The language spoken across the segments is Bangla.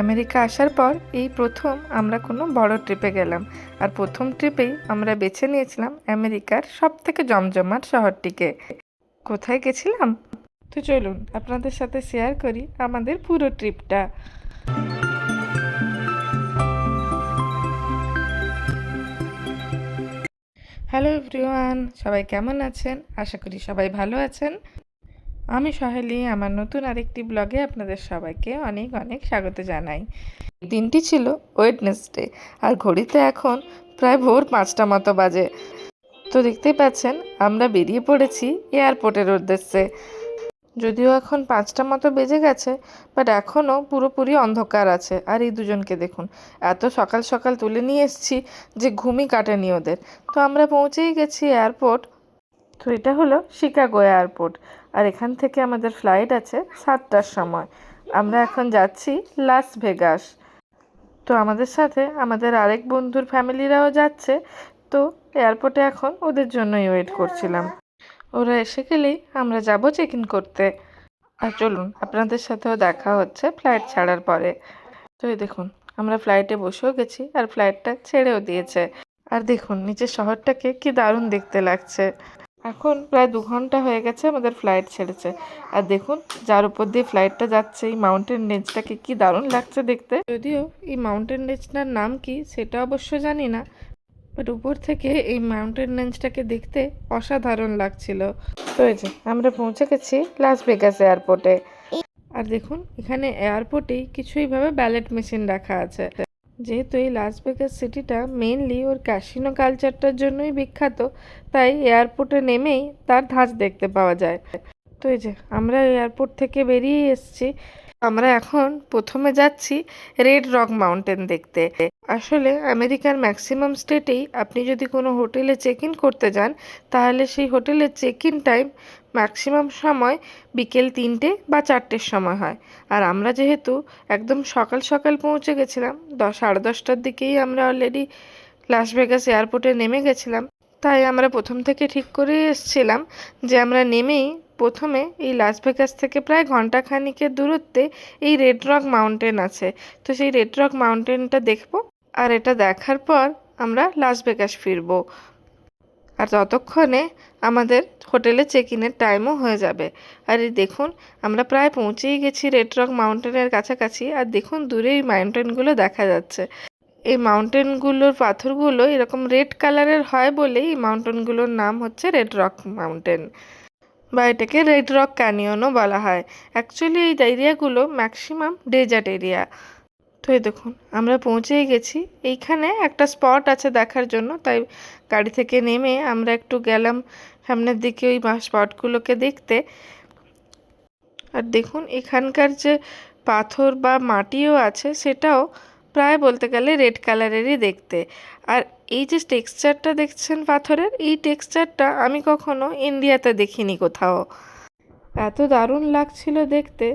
আমেরিকা আসার পর এই প্রথম আমরা কোনো বড় ট্রিপে গেলাম। আর প্রথম ট্রিপেই আমরা বেছে নিয়েছিলাম আমেরিকার সব থেকে জমজমাট শহরটিকে। কোথায় গেছিলাম? তো চলুন আপনাদের সাথে শেয়ার করি আমাদের পুরো ট্রিপটা। হ্যালো এভরিওয়ান সবাই কেমন আছেন? আশা করি সবাই ভালো আছেন। আমি সহেলি, আমার নতুন আরেকটি ব্লগে আপনাদের সবাইকে অনেক অনেক স্বাগত জানাই। দিনটি ছিল ওয়েডনেসডে, আর ঘড়িতে এখন প্রায় ভোর পাঁচটা মতো বাজে। তো দেখতেই পাচ্ছেন, আমরা বেরিয়ে পড়েছি এয়ারপোর্টের উদ্দেশ্যে। যদিও এখন পাঁচটা মতো বেজে গেছে, বাট এখনও পুরোপুরি অন্ধকার আছে। আর এই দুজনকে দেখুন, এত সকাল সকাল তুলে নিয়ে এসেছি যে ঘুমই কাটেনি ওদের। তো আমরা পৌঁছেই গেছি এয়ারপোর্ট। তো এটা হলো শিকাগো এয়ারপোর্ট। আর এখান থেকে আমাদের ফ্লাইট আছে সাতটার সময়। আমরা এখন যাচ্ছি লাস ভেগাস তো আমাদের সাথে আমাদের আরেক বন্ধুর ফ্যামিলিরাও যাচ্ছে। তো এয়ারপোর্টে এখন ওদের জন্যই ওয়েট করছিলাম। ওরা এসে গেলেই আমরা যাব চেক ইন করতে। আর চলুন, আপনাদের সাথেও দেখা হচ্ছে ফ্লাইট ছাড়ার পরে। তো এই দেখুন, আমরা ফ্লাইটে বসেও গেছি আর ফ্লাইটটা ছেড়েও দিয়েছে। আর দেখুন, নিচের শহরটাকে কি দারুণ দেখতে লাগছে। এখন প্রায় দু ঘণ্টা হয়ে গেছে আমাদের ফ্লাইট ছেড়েছে। আর দেখুন, যার উপর দিয়ে ফ্লাইটটা যাচ্ছে, এই মাউন্টেন রেঞ্জটাকে কি দারুণ লাগছে দেখতে। যদিও এই মাউন্টেন রেঞ্জটার নাম কি, সেটা অবশ্য জানি না বাট উপর থেকে এই মাউন্টেন রেঞ্জটাকে দেখতে অসাধারণ লাগছিল। তো এই যে, আমরা পৌঁছে গেছি লাস ভেগাস এয়ারপোর্টে আর দেখুন, এখানে এয়ারপোর্টেই কিছু এইভাবে ব্যালেট মেশিন রাখা আছে। যেহেতু এই লাস ভেগাস সিটিটা মেনলি ওর ক্যাসিনো কালচারটার জন্যই বিখ্যাত, তাই এয়ারপোর্টে নেমেই তার ধাঁচ দেখতে পাওয়া যায়। তো এই যে, আমরা এয়ারপোর্ট থেকে বেরিয়ে এসেছি। আমরা এখন প্রথমে যাচ্ছি রেড রক মাউন্টেন দেখতে। আসলে আমেরিকার ম্যাক্সিমাম স্টেটেই আপনি যদি কোনো হোটেলে চেক ইন করতে যান, তাহলে সেই হোটেলের চেক ইন টাইম ম্যাক্সিমাম সময় বিকেল তিনটে বা চারটের সময় হয়। আর আমরা যেহেতু একদম সকাল সকাল পৌঁছে গেছিলাম, দশ, সাড়ে দশটার দিকেই আমরা অলরেডি লাস ভেগাস এয়ারপোর্টে নেমে গেছিলাম। তাই আমরা প্রথম থেকে ঠিক করে এসেছিলাম যে আমরা নেমেই প্রথমে এই লাস ভেগাস থেকে প্রায় ঘণ্টা খানিকের দূরত্বে এই রেড রক মাউন্টেন আছে। তো সেই রেড রক মাউন্টেনটা দেখব আর এটা দেখার পর আমরা লাস ভেগাস ফিরবো। আর ততক্ষণে আমাদের হোটেলে চেক ইনের টাইমও হয়ে যাবে। আর এই দেখুন, আমরা প্রায় পৌঁছেই গেছি রেড রক মাউন্টেনের কাছাকাছি, আর দেখুন দূরে এই মাউন্টেনগুলো দেখা যাচ্ছে। এই মাউন্টেনগুলোর পাথরগুলো এরকম রেড কালারের হয় বলেই এই মাউন্টেনগুলোর নাম হচ্ছে রেড রক মাউন্টেন বা এটাকে রেড রক ক্যানিয়নও বলা হয়। অ্যাকচুয়ালি এই এরিয়াগুলো ম্যাক্সিমাম ডেজার্ট এরিয়া তো এই দেখুন, আমরা পৌঁছেই গেছি। এইখানে একটা স্পট আছে দেখার জন্য, তাই গাড়ি থেকে নেমে আমরা একটু গেলাম সামনের দিকে ওই স্পটগুলোকে দেখতে। আর দেখুন, এখানকার যে পাথর বা মাটিও আছে, সেটাও প্রায় বলতে গেলে রেড কালারেরই দেখতে। আর এই যে টেক্সচারটা দেখছেন পাথরের, এই টেক্সচারটা আমি কখনো ইন্ডিয়াতে দেখিনি কোথাও। এত দারুণ লাগছিল দেখতে।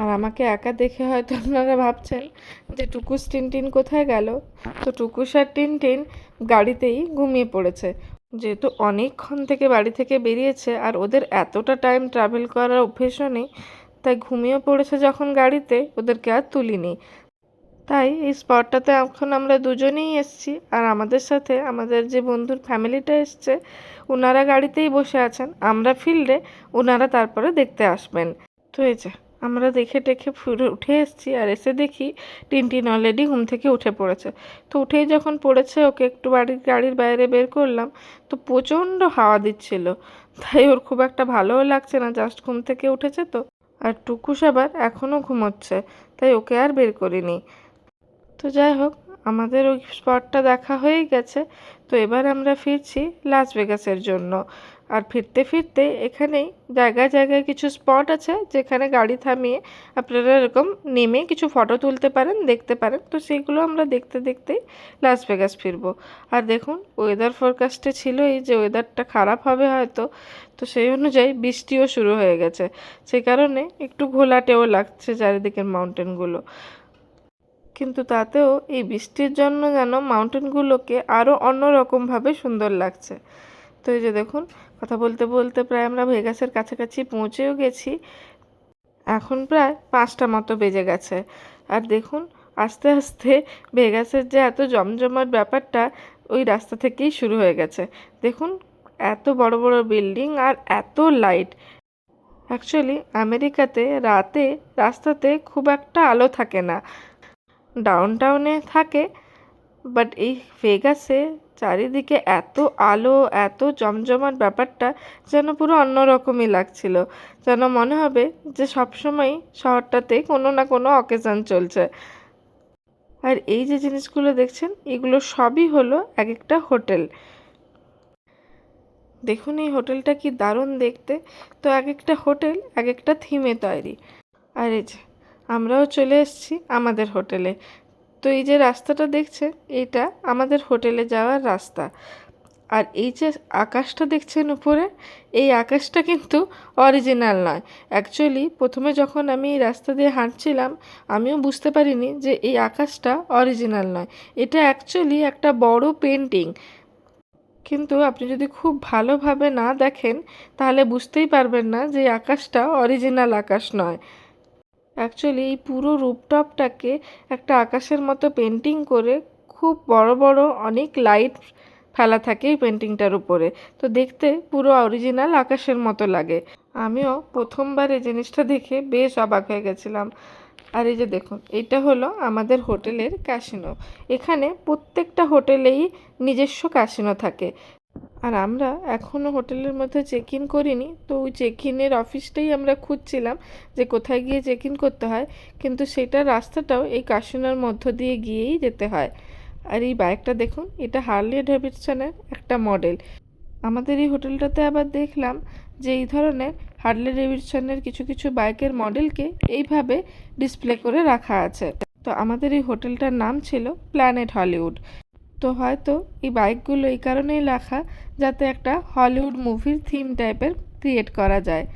আর আমাকে একা দেখে হয়তো আপনারা ভাবছেন যে টুকুস টিনটিন কোথায় গেল? তো টুকুস আর টিনটিন গাড়িতেই ঘুমিয়ে পড়েছে। যেহেতু অনেকক্ষণ থেকে বাড়ি থেকে বেরিয়েছে আর ওদের এতটা টাইম ট্রাভেল করার অভ্যেসও নেই, তাই ঘুমিয়ে পড়েছে যখন গাড়িতে, ওদেরকে আর তুলিনি। তাই এই স্পটটাতে এখন আমরা দুজনেই এসেছি আর আমাদের সাথে আমাদের যে বন্ধুর ফ্যামিলিটা এসছে ওনারা গাড়িতেই বসে আছেন। আমরা ফিল্ডে ওনারা তারপরে দেখতে আসবেন। তো এই যে আমরা দেখে টেখে ফুরে উঠে এসেছি আর এসে দেখি টিনটিন অলরেডি ঘুম থেকে উঠে পড়েছে। তো উঠেই যখন পড়েছে, ওকে একটু বাড়ির গাড়ির বাইরে বের করলাম, তো প্রচণ্ড হাওয়া দিচ্ছিল। তাই ওর খুব একটা ভালোও লাগছে না জাস্ট ঘুম থেকে উঠেছে তো। আর টুকুস আবার এখনও ঘুমোচ্ছে, তাই ওকে আর বের করিনি। তো যাই হোক, আমাদের ওই স্পটটা দেখা হয়েই গেছে। তো এবার আমরা ফিরছি লাস ভেগাসের জন্য। আর ফিরতে ফিরতে এখানেই জায়গায় জায়গায় কিছু স্পট আছে যেখানে গাড়ি থামিয়ে আপনারা এরকম নেমে কিছু ফটো তুলতে পারেন, দেখতে পারেন। তো সেইগুলো আমরা দেখতে দেখতেই লাস ভেগাস ফিরবো। আর দেখুন ওয়েদার ফোরকাস্টে ছিল এই যে ওয়েদারটা খারাপ হবে হয়তো, তো সেই অনুযায়ী বৃষ্টিও শুরু হয়ে গেছে। সেই কারণে একটু ঘোলাটেও লাগছে চারিদিকের মাউন্টেনগুলো কিন্তু তাতেও এই বৃষ্টির জন্য যেন মাউন্টেনগুলোকে আরও অন্যরকমভাবে সুন্দর লাগছে। তো এই যে দেখুন কথা বলতে বলতে প্রায় আমরা ভেগাসের কাছাকাছি পৌঁছেও গেছি। এখন প্রায় পাঁচটা মতো বেজে গেছে। আর দেখুন, আস্তে আস্তে ভেগাসের যে এত জমজমাট ব্যাপারটা ওই রাস্তা থেকেই শুরু হয়ে গেছে। দেখুন, এত বড় বড় বিল্ডিং আর এত লাইট। অ্যাকচুয়ালি আমেরিকাতে রাতে রাস্তাতে খুব একটা আলো থাকে না। ডাউন টাউনে থাকে বাট এই ভেগাসে চারিদিকে এত আলো, এত জমজমাট ব্যাপারটা যেন পুরো অন্যরকমই লাগছিল। যেন মনে হবে যে সবসময় শহরটাতে কোনো না কোনো অকেশন চলছে। আর এই যে জিনিসগুলো দেখছেন, এগুলো সবই হলো এক একটা হোটেল। দেখুন এই হোটেলটা কি দারুণ দেখতে। তো এক একটা হোটেল এক একটা থিমে তৈরি। আর এই যে, আমরাও চলে এসেছি আমাদের হোটেলে। তো এই যে রাস্তাটা দেখছেন এটা আমাদের হোটেলে যাওয়ার রাস্তা। আর এই যে আকাশটা দেখছেন উপরে, এই আকাশটা কিন্তু অরিজিনাল নয়। অ্যাকচুয়ালি প্রথমে যখন আমি এই রাস্তা দিয়ে হাঁটছিলাম, আমিও বুঝতে পারিনি যে এই আকাশটা অরিজিনাল নয়। এটা অ্যাকচুয়ালি একটা বড় পেন্টিং কিন্তু আপনি যদি খুব ভালোভাবে না দেখেন, তাহলে বুঝতেই পারবেন না যে আকাশটা অরিজিনাল আকাশ নয়। অ্যাকচুয়ালি এই পুরো রূপটপটাকে একটা আকাশের মতো পেন্টিং করে খুব বড় বড় অনেক লাইট ফেলা থাকে এই পেন্টিংটার উপরে। তো দেখতে পুরো অরিজিনাল আকাশের মতো লাগে। আমিও প্রথমবার এই জিনিসটা দেখে বেশ অবাক হয়ে গেছিলাম। আর এই যে দেখুন, এটা হলো আমাদের হোটেলের ক্যাসিনো এখানে প্রত্যেকটা হোটেলেই নিজস্ব ক্যাসিনো থাকে। আর আমরা এখনও হোটেলের মধ্যে চেক ইন করিনি, তো ওই চেক ইনের অফিসটাই আমরা খুঁজছিলাম যে কোথায় গিয়ে চেক ইন করতে হয়, কিন্তু সেটার রাস্তাটাও এই কাশিনোর মধ্য দিয়ে গিয়েই যেতে হয়। আর এই বাইকটা দেখুন, এটা হার্লি ডেভিডসনের একটা মডেল আমাদের এই হোটেলটাতে আবার দেখলাম যে এই ধরনের হার্লে ডেভিডসনের কিছু কিছু বাইকের মডেলকে এইভাবে ডিসপ্লে করে রাখা আছে। তো আমাদের এই হোটেলটার নাম ছিল প্ল্যানেট হলিউড তো হয়তো এই বাইকগুলো এই কারণেই লেখা যাতে একটা হলিউড মুভির থিম টাইপের ক্রিয়েট করা যায়।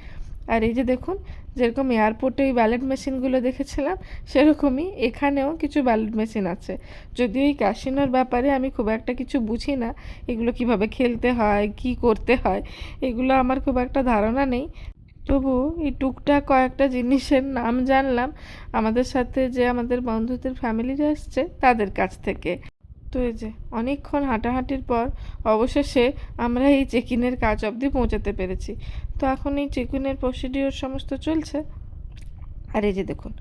আর এই যে দেখুন, যেরকম এয়ারপোর্টে ওই ব্যালেট মেশিনগুলো দেখেছিলাম, সেরকমই এখানেও কিছু ব্যালেট মেশিন আছে। যদিও এই ক্যাসিনোর ব্যাপারে আমি খুব একটা কিছু বুঝি না, এগুলো কীভাবে খেলতে হয়, কি করতে হয়, এগুলো আমার খুব একটা ধারণা নেই। তবু এই টুকটাক কয়েকটা জিনিসের নাম জানলাম আমাদের সাথে যে আমাদের বন্ধুদের ফ্যামিলিরা এসছে তাদের কাছ থেকে। তো এই যে অনেকক্ষণ হাঁটাহাঁটির পর অবশেষে আমরা এই চেকিনের কাজ অবধি পৌঁছাতে পেরেছি। তো এখন এই চেকিনের প্রসিডিওর সমস্ত চলছে। আর এই যে দেখুন,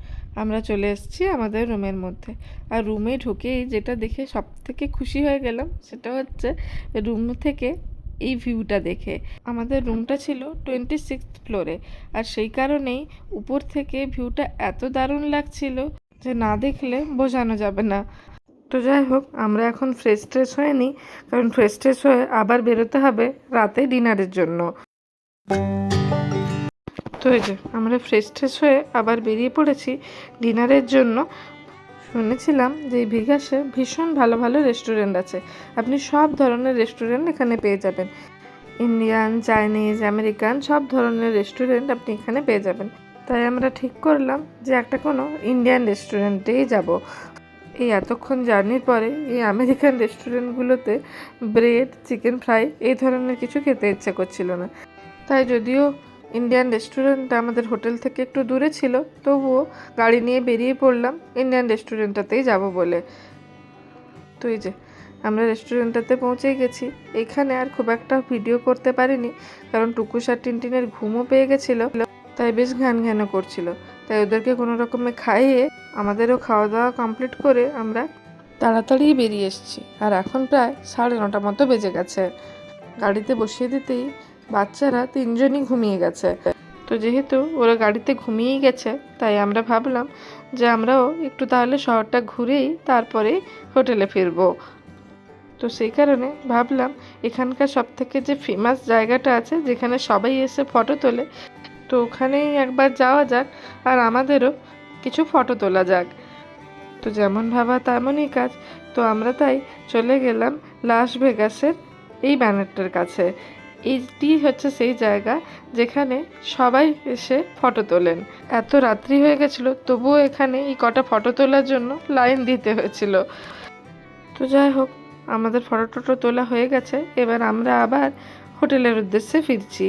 আমরা চলে এসেছি আমাদের রুমের মধ্যে। আর রুমে ঢুকেই যেটা দেখে সব থেকে খুশি হয়ে গেলাম সেটা হচ্ছে রুম থেকে এই ভিউটা দেখে। আমাদের রুমটা ছিল টোয়েন্টি সিক্স ফ্লোরে আর সেই কারণেই উপর থেকে ভিউটা এত দারুণ লাগছিল যে না দেখলে বোঝানো যাবে না। তো যাই হোক, আমরা এখন ফ্রেশ ট্রেশ হয়ে নিই, কারণ ফ্রেশ ট্রেশ হয়ে আবার বেরোতে হবে রাতে ডিনারের জন্য। তো এই যে, আমরা ফ্রেশ ট্রেশ হয়ে আবার বেরিয়ে পড়েছি ডিনারের জন্য। শুনেছিলাম যে এই ভিগাসে ভীষণ ভালো ভালো রেস্টুরেন্ট আছে। আপনি সব ধরনের রেস্টুরেন্ট এখানে পেয়ে যাবেন। ইন্ডিয়ান চাইনিজ আমেরিকান সব ধরনের রেস্টুরেন্ট আপনি এখানে পেয়ে যাবেন। তাই আমরা ঠিক করলাম যে একটা কোনো ইন্ডিয়ান রেস্টুরেন্টেই যাব। এই এতক্ষণ জার্নির পরে এই আমেরিকান রেস্টুরেন্টগুলোতে ব্রেড, চিকেন ফ্রাই এই ধরনের কিছু খেতে ইচ্ছে করছিল না। তাই যদিও ইন্ডিয়ান রেস্টুরেন্টটা আমাদের হোটেল থেকে একটু দূরে ছিল, তবুও গাড়ি নিয়ে বেরিয়ে পড়লাম ইন্ডিয়ান রেস্টুরেন্টটাতেই যাব বলে। তো এই যে, আমরা রেস্টুরেন্টটাতে পৌঁছে গেছি। এখানে আর খুব একটা ভিডিও করতে পারিনি, কারণ টুকুস আর টিনটিনের ঘুমও পেয়ে গেছিল, তাই বেশ ঘ্যান ঘ্যানও করছিল। তাই ওদেরকে কোনো রকমে খাইয়ে আমাদেরও খাওয়া দাওয়া কমপ্লিট করে আমরা তাড়াতাড়ি বেরিয়ে এসেছি। আর এখন প্রায় সাড়ে নটা মতো বেজে গেছে। গাড়িতে বসিয়ে দিতেই বাচ্চারা তিনজনই ঘুমিয়ে গেছে। তো যেহেতু ওরা গাড়িতে ঘুমিয়েই গেছে, তাই আমরা ভাবলাম যে আমরাও একটু তাহলে শহরটা ঘুরেই তারপরে হোটেলে ফিরবো। তো সেই কারণে ভাবলাম এখানকার সব থেকে যে ফেমাস জায়গাটা আছে, যেখানে সবাই এসে ফটো তোলে, তো ওখানেই একবার যাওয়া যাক। আর আমাদেরও কিছু ফটো তোলা যাক। তো যেমন ভাবা তেমনই কাজ। তো আমরা তাই চলে গেলাম লাস ভেগাসের এই ব্যানারটার কাছে। এইটি হচ্ছে সেই জায়গা যেখানে সবাই এসে ফটো তোলেন। এত রাত্রি হয়ে গেছিল, তবুও এখানে এই কটা ফটো তোলার জন্য লাইন দিতে হয়েছিল। তো যাই হোক, আমাদের ফটো টটো তোলা হয়ে গেছে। এবার আমরা আবার হোটেলের উদ্দেশ্যে ফিরছি।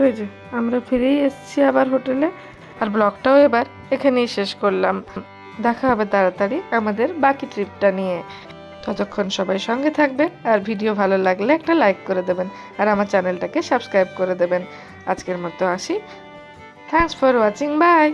তো এই যে আমরা ফিরেই এসেছি আবার হোটেলে। আর ব্লগটাও এবার এখানেই শেষ করলাম। দেখা হবে তাড়াতাড়ি আমাদের বাকি ট্রিপটা নিয়ে। ততক্ষণ সবাই সঙ্গে থাকবে আর ভিডিও ভালো লাগলে একটা লাইক করে দেবেন। আর আমার চ্যানেলটাকে সাবস্ক্রাইব করে দেবেন। আজকের মতো আসি। Thanks for watching by